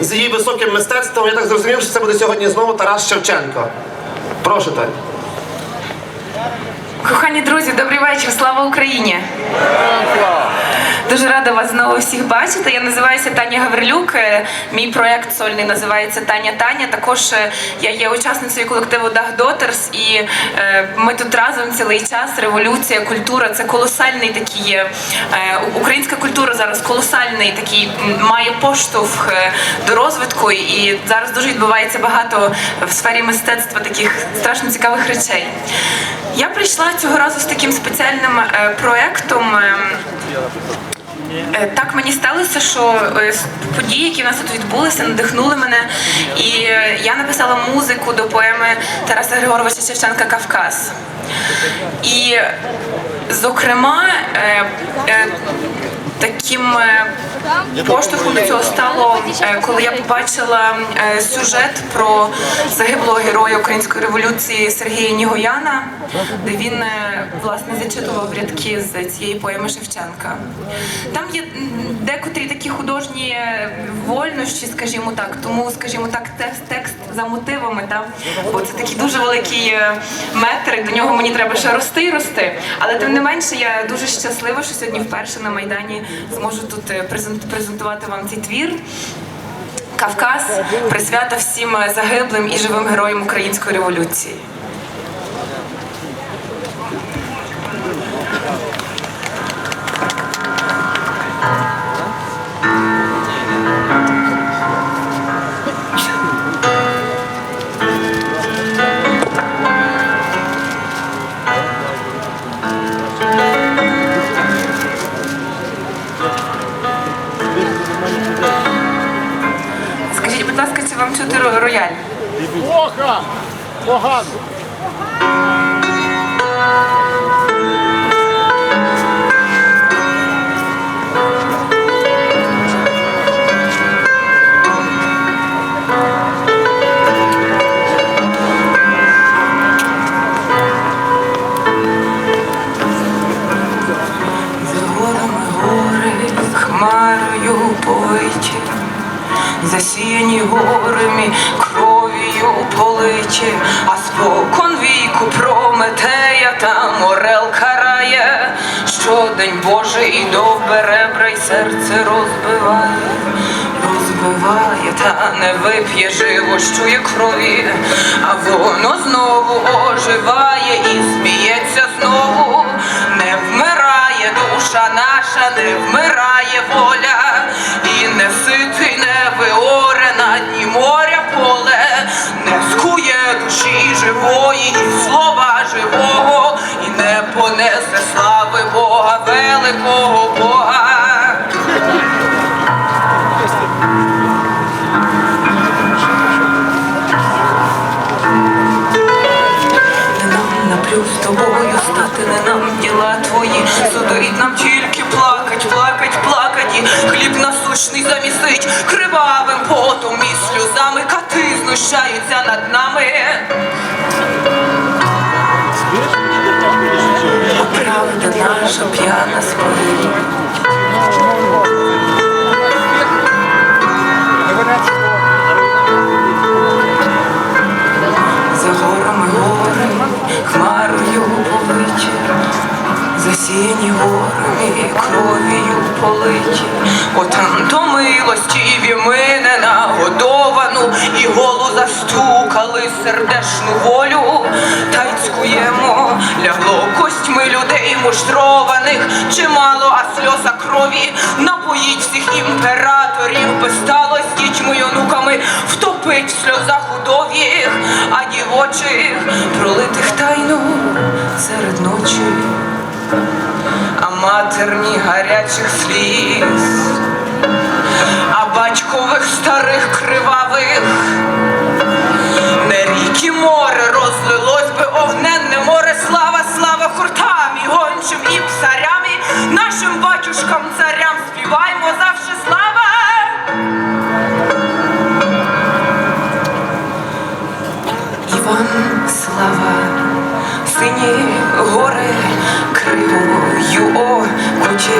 з її високим мистецтвом. Я так зрозумів, що це буде сьогодні знову Тарас Шевченко. Прошу Тань. Кохані друзі, добрий вечір. Слава Україні! Дуже рада вас знову всіх бачити. Я називаюся Таня Гаврилюк. Е, Мій проект сольний називається Таня Таня. Також е, я є учасницею колективу Дах Дотерс, і е, ми тут разом цілий час. Революція, культура це колосальний такий українська культура зараз колосальний такий має поштовх до розвитку. І зараз дуже відбувається багато в сфері мистецтва таких страшно цікавих речей. Я прийшла цього разу з таким спеціальним е, проектом. ем, Е, Так мені сталося, що е, події, які в нас тут відбулися, надихнули мене. І я написала музику до поеми Тараса Григоровича Шевченка Кавказ. І, зокрема, таким е, поштовхом до цього стало, е, коли я побачила е, сюжет про загиблого героя української революції Сергія Нігояна, де він власне зачитував рядки з цієї поеми Шевченка. Там є декотрі такі художні вольнощі, скажімо так. Тому, скажімо так, текст, текст за мотивами, там, бо це такий дуже великий е, метр, і до нього мені треба ще рости і рости. Але тим не менше, я дуже щаслива, що сьогодні вперше на Майдані зможу тут е, презент- презентувати вам цей твір. Кавказ присвята всім е, загиблим і живим героям української революції. Вам чути ро- рояль? Плохо! Погано! Хмарою повиті, засіяні горами, кров'ю политі, а спокон віку Прометея там орел карає, щодень Божий довбе ребра й серце розбиває, розбиває, та не вип'є живощує крові, а воно знову оживає і сміється знову, не вмирає душа наша, не вмирає воля, і не ситий, не правда наша п'яна спить. За горами гори, хмарою повиті, засіяні горами, кров'ю политі, Отам то милості ми не нагодовану, і голу застукали сердешну волю, та й лягло людей муштрованих, чимало, а сльоза крові напоїть всіх імператорів, без стало з дітьми й онуками, втопить в сльозах удов'їх, а дівочих пролитих тайну серед ночі, а матерні гарячих сліз, очі,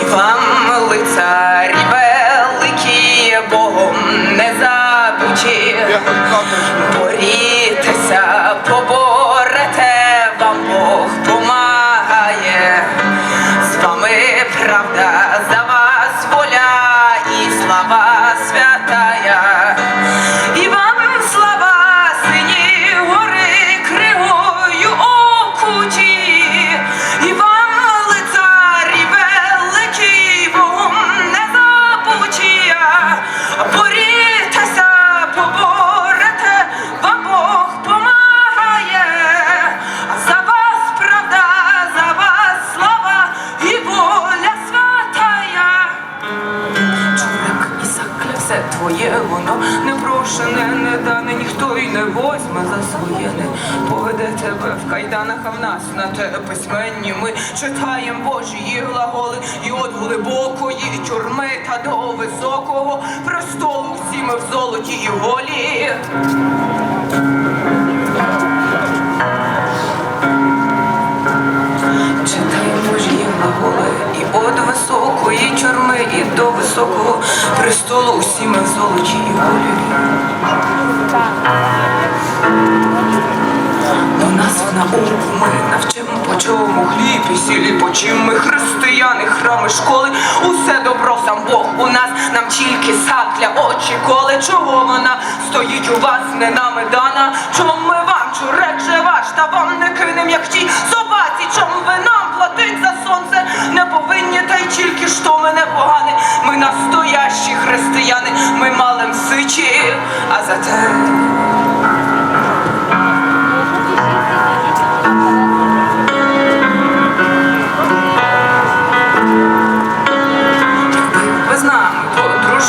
і вам лицарі великі, Богом не забуті. Тюрми та до високого престолу всі ми в золоті і волі. Читаємо і от високої тюрми, і до високого престолу усі ми в золоті і волі. До нас в науку ми навчимо, по чому хліб і сілі, по чим ми християни, храми, школи, усе добро сам Бог. У нас, нам тільки сад для очі, коли чого вона стоїть у вас, не нами дана, чом ми вам чурек ваш, та вам не кинем, як ті собаці, чом ви нам платить за сонце, не повинні, та й тільки що ми не погані, ми настоящі християни, ми малим сичі, а за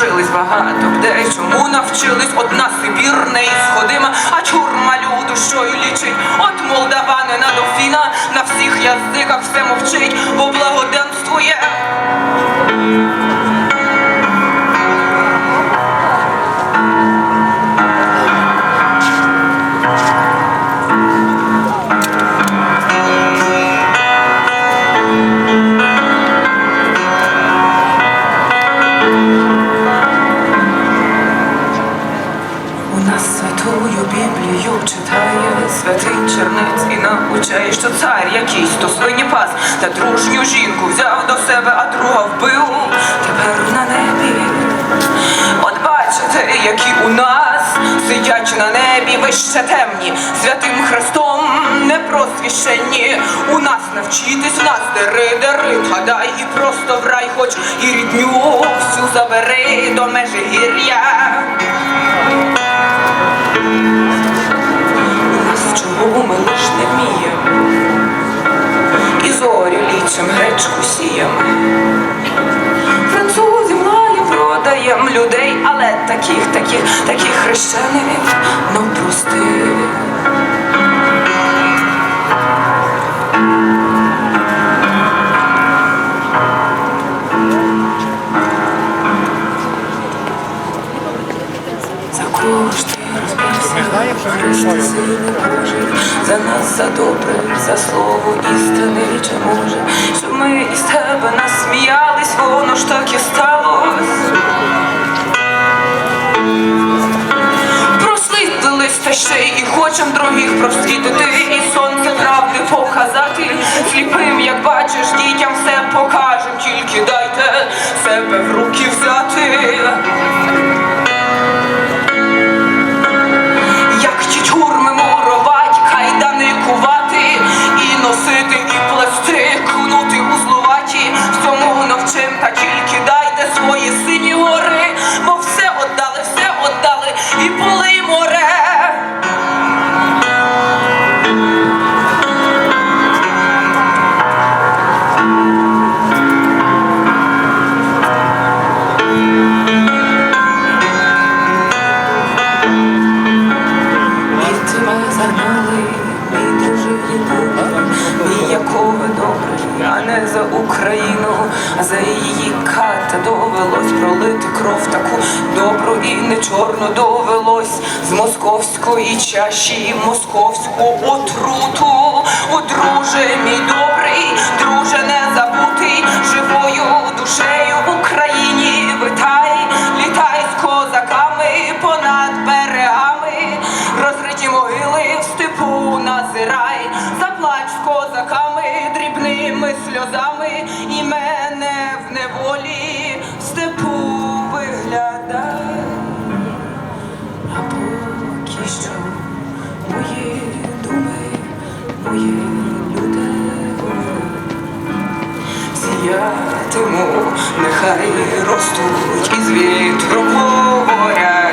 подружились багато де чому навчились одна Сибір не ісходима, а чурма люду, що й лічить. От молдаванина до фіна на всіх язиках все мовчить, бо благоденствує. Навчає, що цар якийсь то свині пас та дружню жінку взяв до себе, а друга вбив тепер на небі. От бачите, які у нас сидять на небі вище темні, святим Христом непросвіщенні. У нас навчитись, у нас дери, дери, гадай і просто в рай, хоч і рідню всю забери до межі гір'я. У ми лиш не вміємо, і зорі лічим гречку сієм. Французів лаєм продаєм людей, але таких, таких, таких хрещених, ну простих. Христе, за нас, за добре, за слово істини, чи може, щоб ми із тебе насміялись, воно ж так і сталось. Прослідились та ще і хочем других просвітити, і сонце правди показати. Сліпим, як бачиш, дітям все покажем, тільки дайте себе в руки взяти. Московської чаші московську отруту. О, друже, мій добрий, друже, стоятиму, нехай ростуть із вітру моря.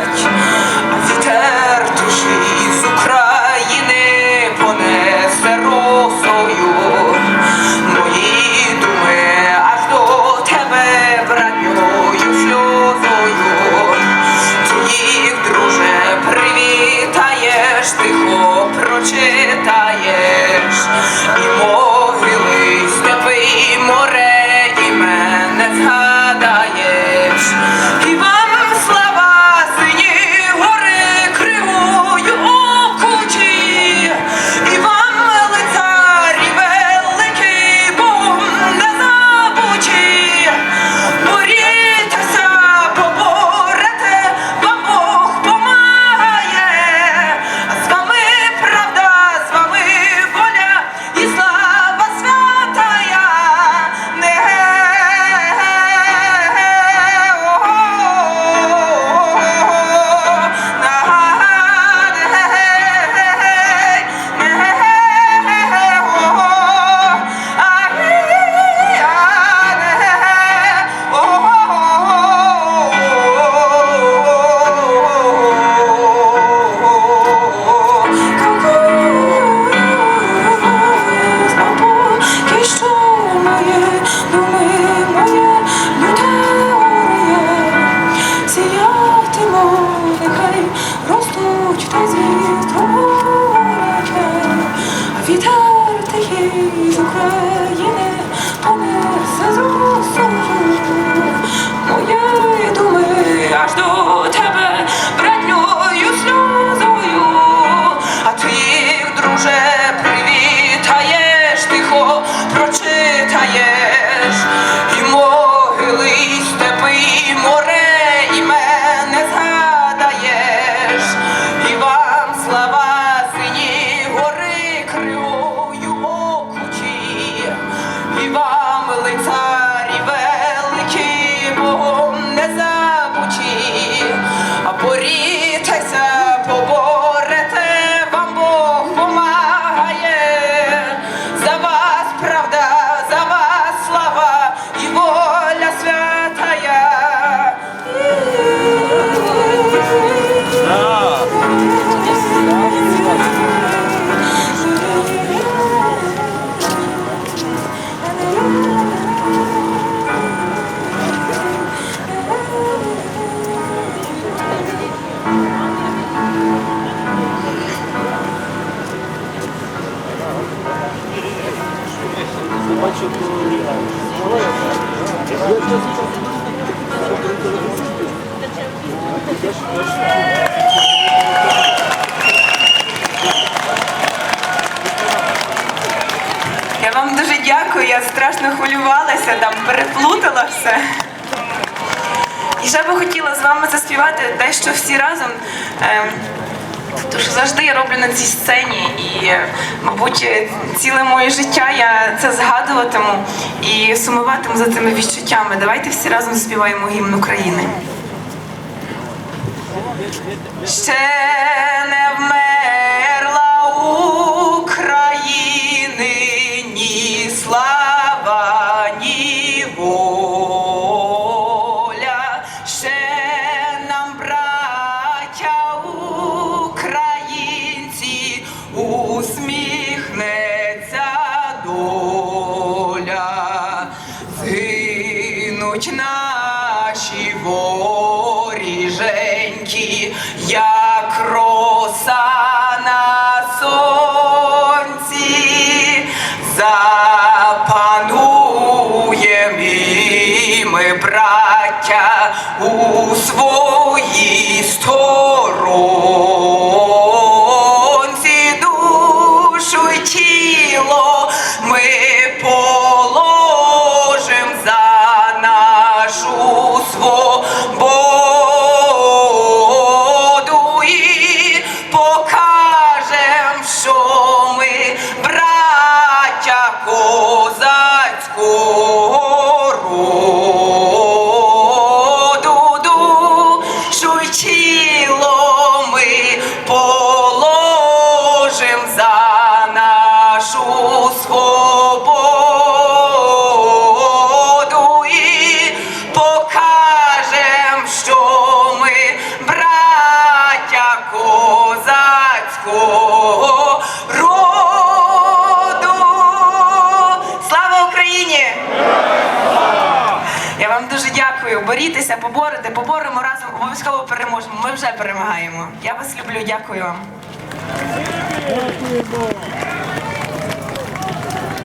Я вам дуже дякую, я страшно хвилювалася, там переплутала все. І ще би хотіла з вами заспівати те, що всі разом. Ем, тому що завжди я роблю на цій сцені, і, мабуть, ціле моє життя я це згадуватиму і сумуватиму за цими відчуттями. Давайте всі разом співаємо гімн України. Ще не вмерла Згинуть наші воріженькі, як роса на сонці, запануєм і ми, браття, у своїй сторонці Борітеся, поборете, поборемо разом, обов'язково переможемо. Ми вже перемагаємо. Я вас люблю, дякую вам.